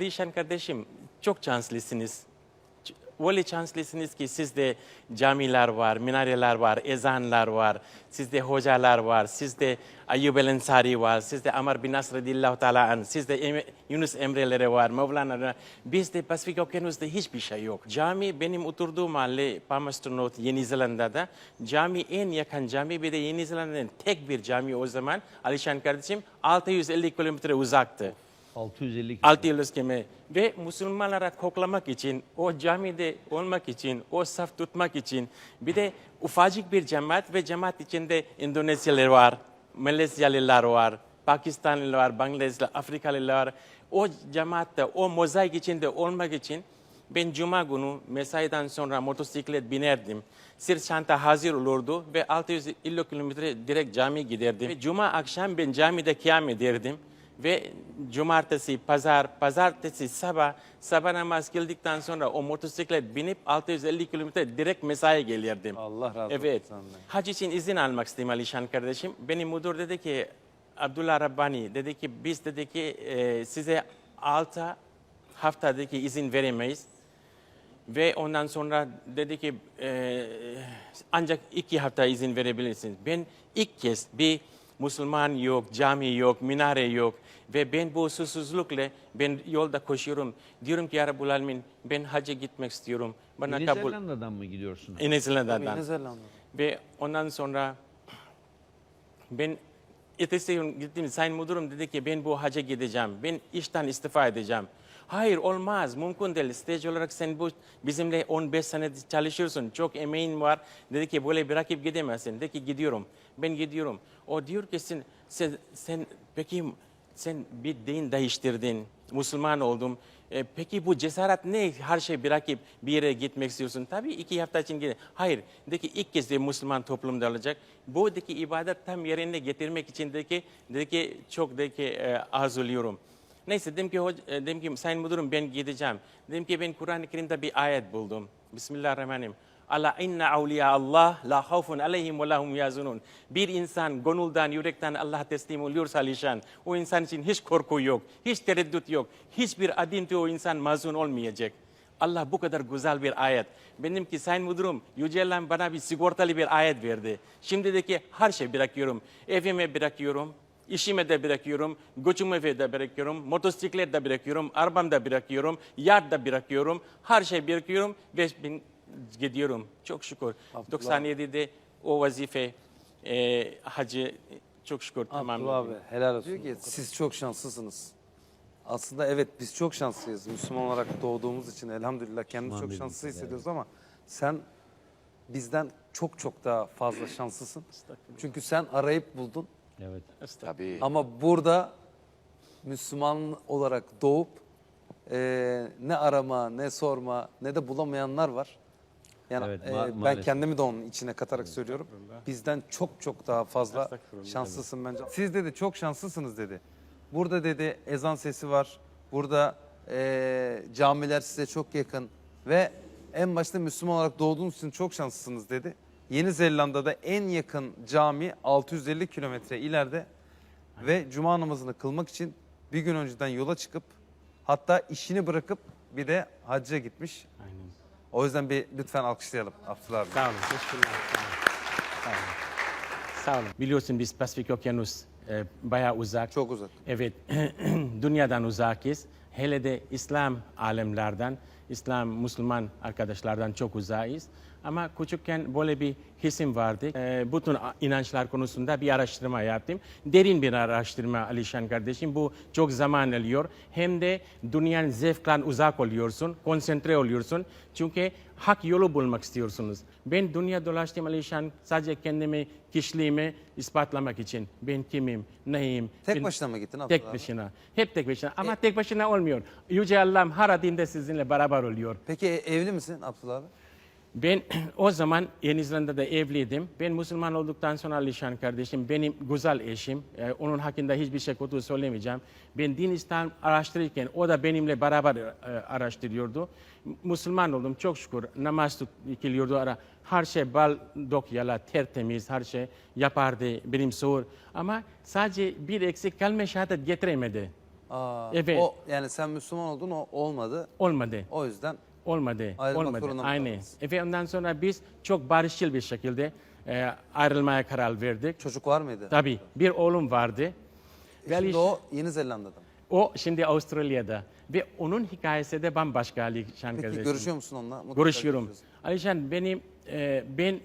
Alişan kardeşim çok şanslısınız. Öyle şanslısınız ki sizde camiler var, minareler var, ezanlar var, sizde hocalar var, sizde Ayyub el Ensari var, sizde Amar bin Nasr radıyallahu teala an, sizde Yunus Emre'leri var, Mevlana. Bizde Pasifik Okyanus'ta hiçbir şey yok. Cami benim oturduğum mahalle Palmerston Yeni Zelanda'da. Cami en yakın cami bir de Yeni Zelanda'nın tek bir cami o zaman Alişan kardeşim 650 kilometre uzaktı. 650 kişi. Altı yıl keme ve Müslümanlara koklamak için, o camide olmak için, o saf tutmak için bir de ufacık bir cemaat ve cemaat içinde Endonezyalılar var, Malezyalılar var, Pakistanlılar var, Bangladeşliler, Afrikalılar var. O cemaatte, o mozaik içinde olmak için ben cuma günü mesaiden sonra motosiklet binerdim. Sırt çanta hazır olurdu ve 650 kilometre direkt camiye giderdim. Ve cuma akşam ben camide kıyam ederdim. Ve cumartesi, pazar, pazartesi, sabah, sabah namaz kıldıktan sonra o motosiklet binip 650 kilometre direkt mesaiye gelirdim. Allah razı olsun Evet. Hac için izin almak istedim Alişan kardeşim. Benim müdür dedi ki, Abdullah Rabbani dedi ki biz dedi ki e, size 6 haftadaki izin veremeyiz. Ve ondan sonra dedi ki e, ancak iki hafta izin verebilirsiniz. Ben ilk kez bir Müslüman yok, cami yok, minare yok ve ben bu susuzlukla ben yolda koşuyorum. Diyorum ki ya Rabbul Alemin ben hacca gitmek istiyorum. Bana Yeni kabul. Zelanda'dan mı gidiyorsun? Yeni Zelanda'dan. Yeni Zelanda. Ve ondan sonra ben ertesi gün gittim Sayın Müdürüm dedi ki ben bu hacca gideceğim. Ben işten istifa edeceğim. Hayır olmaz mümkün değil. Stage olarak sen bu bizimle 15 sene çalışıyorsun. Çok emeğin var. Dedi ki böyle bırakıp gidemezsin. Dedi ki gidiyorum. Ben gidiyorum. O diyor ki sen, sen, sen peki sen bir din değiştirdin. Müslüman oldum. E, peki bu cesaret ne? Her şey bırakıp bir yere gitmek istiyorsun. Tabii iki hafta için gidin. Hayır. De ki ilk kez de Müslüman toplumda olacak. Bu de ki ibadet tam yerine getirmek için de ki, de ki çok de ki e, arzuluyorum. Neyse dedim ki, e, dedim ki Sayın Müdürüm ben gideceğim. Dedim ki ben Kur'an-ı Kerim'de bir ayet buldum. Bismillahirrahmanirrahim. Ala inna awliya Allah la havfun aleyhim ve lahum yazunun. Bir insan gönülden, yürekten Allah'a teslim oluyorsa alişan, o insan için hiç korku yok, hiç tereddüt yok, hiçbir adinti o insan mazun olmayacak. Allah bu kadar güzel bir ayet. Benim ki Sayın Müdürüm, Yüce Allah bana bir sigortalı bir ayet verdi. Şimdi de ki her şey bırakıyorum. Evime bırakıyorum, İşime de bırakıyorum, göçümü de bırakıyorum, motosiklet de bırakıyorum, arabam da bırakıyorum, yat da bırakıyorum, her şey bırakıyorum ve ben gidiyorum. Çok şükür. 97'de o vazife, e, hacı çok şükür tamam. Abdullah abi helal olsun. Diyor ki siz çok şanslısınız. Aslında evet biz çok şanslıyız. Müslüman olarak doğduğumuz için elhamdülillah kendimizi çok şanslı hissediyoruz ama sen bizden çok çok daha fazla şanslısın. Çünkü sen arayıp buldun. Evet. Tabii. Ama burada Müslüman olarak doğup eee, ne arama, ne sorma, ne de bulamayanlar var. Yani Evet, ma- ben kendimi de onun içine katarak söylüyorum. Bizden çok çok daha fazla şanslısın bence. Siz dedi çok şanslısınız dedi. Burada dedi ezan sesi var. Burada eee, camiler size çok yakın ve en başta Müslüman olarak doğduğunuz için çok şanslısınız dedi. Yeni Zelanda'da en yakın cami 650 kilometre ileride ve cuma namazını kılmak için bir gün önceden yola çıkıp hatta işini bırakıp bir de hacca gitmiş. Aynen. O yüzden bir lütfen alkışlayalım Abdullah abi. Sağ olun. Teşekkürler. Sağ olun. Sağ olun. Biliyorsun biz Pasifik Okyanus e, bayağı uzak. Çok uzak. Evet, dünyadan uzakız. Hele de İslam alemlerden, İslam Müslüman arkadaşlardan çok uzağız. Ama küçükken böyle bir hisim vardı. Ee, bütün inançlar konusunda bir araştırma yaptım. Derin bir araştırma Alişan kardeşim. Bu çok zaman alıyor. Hem de dünyanın zevkten uzak oluyorsun, konsantre oluyorsun. Çünkü hak yolu bulmak istiyorsunuz. Ben dünya dolaştım Alişan sadece kendimi, kişiliğimi ispatlamak için. Ben kimim, neyim? Tek ben- başına mı gittin Tek abi? başına. Hep tek başına. Ama tek başına olmuyor. Yüce Allah'ım her adımda sizinle beraber oluyor. Peki e, evli misin Abdullah abi? Ben o zaman Yeni Zelanda'da evliydim. Ben Müslüman olduktan sonra Alişan kardeşim benim güzel eşim. Ee, onun hakkında hiçbir şey kötü söylemeyeceğim. Ben din İslam araştırırken o da benimle beraber e, araştırıyordu. Müslüman oldum çok şükür. Namaz tut, kılıyordu ara. Her şey bal dok yala tertemiz her şey yapardı benim soğur. Ama sadece bir eksik kalma şehadet getiremedi. Aa, Evet. O, yani sen Müslüman oldun o olmadı. Olmadı. O yüzden Olmadı. Ayrılmak olmadı. zorunda mı Aynı. kaldınız? Ve ondan sonra biz çok barışçıl bir şekilde e, ayrılmaya karar verdik. çocuk var mıydı? Tabii bir oğlum vardı. E Ve Şimdi o Yeni Zelanda'da mı? o şimdi Avustralya'da. Ve onun hikayesi de bambaşka Alişan Peki kardeşim. görüşüyor musun onunla? Mutlaka Görüşüyorum. görüşüyorsun. Alişan benim e, ben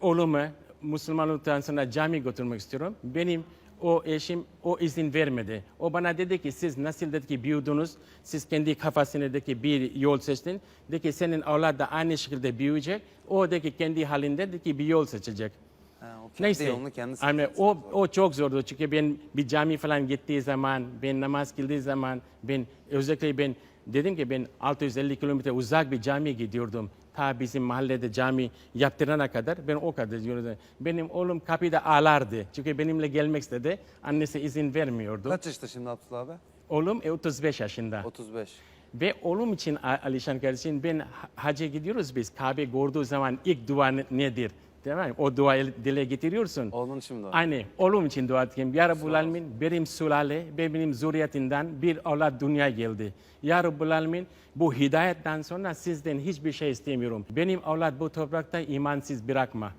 oğlumu Müslüman olduktan sonra cami götürmek istiyorum. Benim o eşim o izin vermedi. O bana dedi ki siz nasıl dedi ki büyüdünüz, siz kendi kafasındaki bir yol seçtin. Dedi ki senin avlat da aynı şekilde büyüyecek. O dedi ki kendi halinde dedi ki bir yol seçecek. Ha, o kendi Neyse. yolunu kendisi Yani seçmesi o, o çok zordu çünkü ben bir cami falan gittiği zaman, ben namaz kıldığı zaman, ben özellikle ben dedim ki ben 650 kilometre uzak bir camiye gidiyordum. Ta bizim mahallede cami yaptırana kadar ben o kadar yürüdüm. Benim oğlum kapıda ağlardı. Çünkü benimle gelmek istedi. Annesi izin vermiyordu. Kaç yaşta şimdi Abdullah abi? Oğlum e, 35 yaşında. 35. Ve oğlum için Alişan kardeşim ben ha- hacca gidiyoruz biz. Kabe gördüğü zaman ilk dua ne- nedir? Değil mi? O duayı dile getiriyorsun. Oğlun için var. Aynı. Oğlum için dua edeyim. Ya Rabbul Alemin benim sülale ve benim zürriyetinden bir evlat dünyaya geldi. Ya Rabbul Alemin bu hidayetten sonra sizden hiçbir şey istemiyorum. Benim evlat bu toprakta imansız bırakma.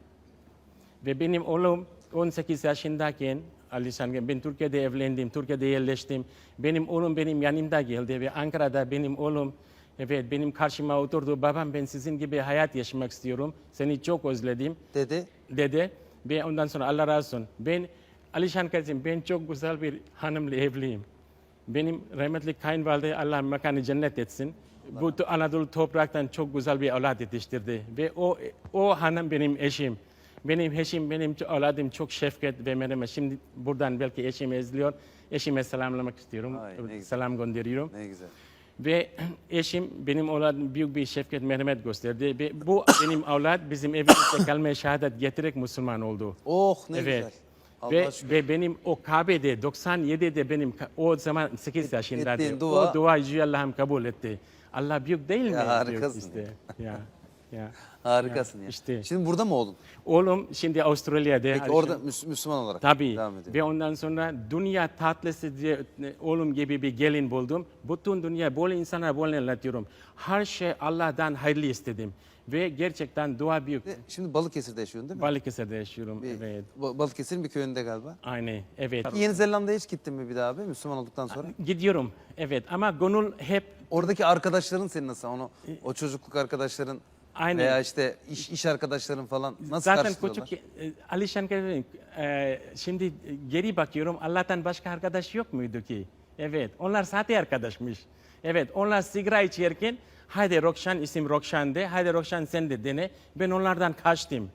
Ve benim oğlum 18 yaşındayken Alişan ben Türkiye'de evlendim, Türkiye'de yerleştim. Benim oğlum benim yanımda geldi ve Ankara'da benim oğlum evet benim karşıma oturdu. Babam ben sizin gibi hayat yaşamak istiyorum. Seni çok özledim Dedi. dedi. Ve ondan sonra Allah razı olsun. Ben Alişan kardeşim ben çok güzel bir hanımla evliyim. Benim rahmetli kayınvalide Allah mekanı cennet etsin. Bu to- Anadolu topraktan çok güzel bir evlat yetiştirdi. Ve o, o hanım benim eşim. Benim eşim, benim evladım çok şefkat ve merhamet. Şimdi buradan belki eşim izliyor. Eşime selamlamak istiyorum. Ay. Selam gönderiyorum. Ne güzel. Ve eşim benim evladım büyük bir şefkat merhamet gösterdi. Ve bu benim evlat bizim evimizde kalmaya şehadet getirerek Müslüman oldu. Oh ne evet. güzel. Ve, şükür. ve benim o Kabe'de 97'de benim o zaman 8 yaşındaydı. ettiğin dua- O duayı Yüce Allah'ım kabul etti. Allah büyük değil mi? Ya harikasın işte. ya. Ya. Harikasın ya. işte. Şimdi burada mı oğlun? Oğlum şimdi Avustralya'da. Peki Alişan- orada Müs- Müslüman olarak Tabii. devam ediyor. Ve ondan sonra dünya tatlısı diye oğlum gibi bir gelin buldum. Bütün dünya böyle insana böyle anlatıyorum. Her şey Allah'tan hayırlı istedim. Ve gerçekten dua büyük. Şimdi Balıkesir'de yaşıyorsun değil mi? Balıkesir'de yaşıyorum. Bir- Evet. Ba- Balıkesir'in bir köyünde galiba. Aynı. Evet. Yeni Zelanda'ya hiç gittin mi bir daha abi Müslüman olduktan sonra? Gidiyorum. Evet ama gönül hep Oradaki arkadaşların senin nasıl? Onu, o çocukluk arkadaşların Aynen. veya işte iş, iş arkadaşların falan nasıl zaten karşılıyorlar? küçük e, Alişan e, şimdi geri bakıyorum Allah'tan başka arkadaş yok muydu ki? Evet. Onlar sahte arkadaşmış. Evet. Onlar sigara içerken hadi Rokşan isim Rokşan'dı. Hadi Rokşan sen de dene. Ben onlardan kaçtım.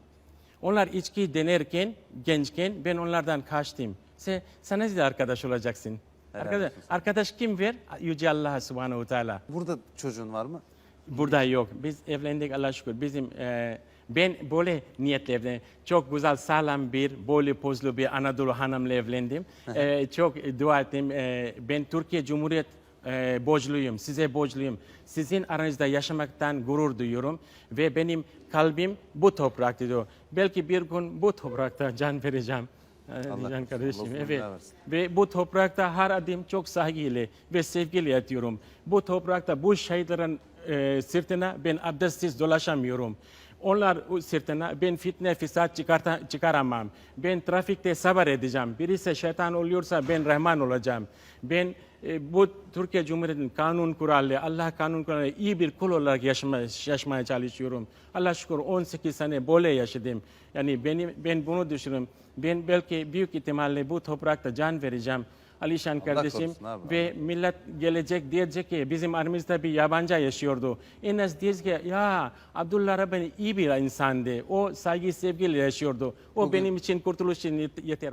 Onlar içki denerken, gençken ben onlardan kaçtım. Sen, sen nasıl arkadaş olacaksın? Helal Arkadaş, olsun. arkadaş kim ver? Yüce Allah subhanahu teala. Burada çocuğun var mı? Burada yok. Biz evlendik Allah'a şükür. Bizim e, ben böyle niyetle evlendim. Çok güzel sağlam bir boylu pozlu bir Anadolu hanımla evlendim. E, çok dua ettim. E, ben Türkiye Cumhuriyet e, borçluyum. Size borçluyum. Sizin aranızda yaşamaktan gurur duyuyorum. Ve benim kalbim bu toprakta diyor. Belki bir gün bu toprakta can vereceğim. E, Allah can kardeşim. Allah Evet. Ve bu toprakta her adım çok saygıyla ve sevgiyle yatıyorum. Bu toprakta bu şehitlerin e, sırtına ben abdestsiz dolaşamıyorum. Onlar sırtına ben fitne fesat çıkarta, çıkaramam. Ben trafikte sabır edeceğim. Birisi şeytan oluyorsa ben Rahman olacağım. Ben e, bu Türkiye Cumhuriyeti'nin kanun kurallı, Allah kanun kurallı iyi bir kul olarak yaşama, yaşamaya çalışıyorum. Allah şükür 18 sene böyle yaşadım. Yani benim, ben bunu düşünüyorum. Ben belki büyük ihtimalle bu toprakta can vereceğim. Alişan kardeşim korusun ve millet gelecek diyecek ki bizim aramızda bir yabancı yaşıyordu. En az diyecek ki ya Abdullah Rabbani iyi bir insandı. O saygı sevgiyle yaşıyordu. O benim için kurtuluş için yet- yeter.